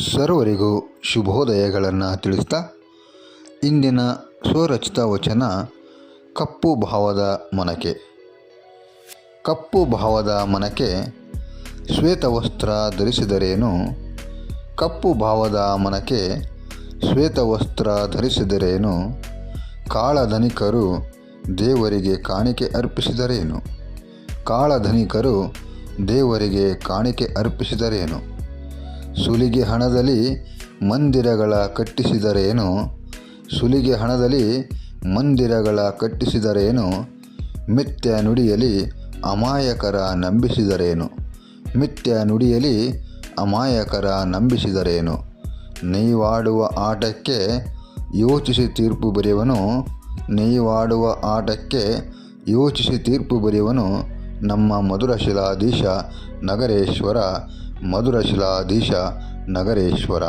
ಸರ್ವರಿಗೂ ಶುಭೋದಯಗಳನ್ನು ತಿಳಿಸ್ತಾ ಇಂದಿನ ಸ್ವರಚಿತ ವಚನ ಕಪ್ಪು ಭಾವದ ಮನಕೆ. ಕಪ್ಪು ಭಾವದ ಮನಕೆ ಶ್ವೇತವಸ್ತ್ರ ಧರಿಸಿದರೇನು? ಕಪ್ಪು ಭಾವದ ಮನಕೆ ಶ್ವೇತವಸ್ತ್ರ ಧರಿಸಿದರೇನು? ಕಾಳಧನಿಕರು ದೇವರಿಗೆ ಕಾಣಿಕೆ ಅರ್ಪಿಸಿದರೇನು? ಕಾಳಧನಿಕರು ದೇವರಿಗೆ ಕಾಣಿಕೆ ಅರ್ಪಿಸಿದರೇನು? ಸುಲಿಗೆ ಹಣದಲ್ಲಿ ಮಂದಿರಗಳ ಕಟ್ಟಿಸಿದರೇನು? ಸುಲಿಗೆ ಹಣದಲ್ಲಿ ಮಂದಿರಗಳ ಕಟ್ಟಿಸಿದರೇನು? ಮಿಥ್ಯ ನುಡಿಯಲಿ ಅಮಾಯಕರ ನಂಬಿಸಿದರೇನು? ಮಿಥ್ಯ ನುಡಿಯಲಿ ಅಮಾಯಕರ ನಂಬಿಸಿದರೇನು? ನೀವಾಡುವ ಆಟಕ್ಕೆ ಯೋಚಿಸಿ ತೀರ್ಪು ಬರೆಯುವನು, ನೀವಾಡುವ ಆಟಕ್ಕೆ ಯೋಚಿಸಿ ತೀರ್ಪು ಬರೆಯುವನು ನಮ್ಮ ಮಧುರಶಿಲಾಧೀಶ ನಗರೇಶ್ವರ ಮಧುರಶಿಲಾಧೀಶ ನಗರೇಶ್ವರ.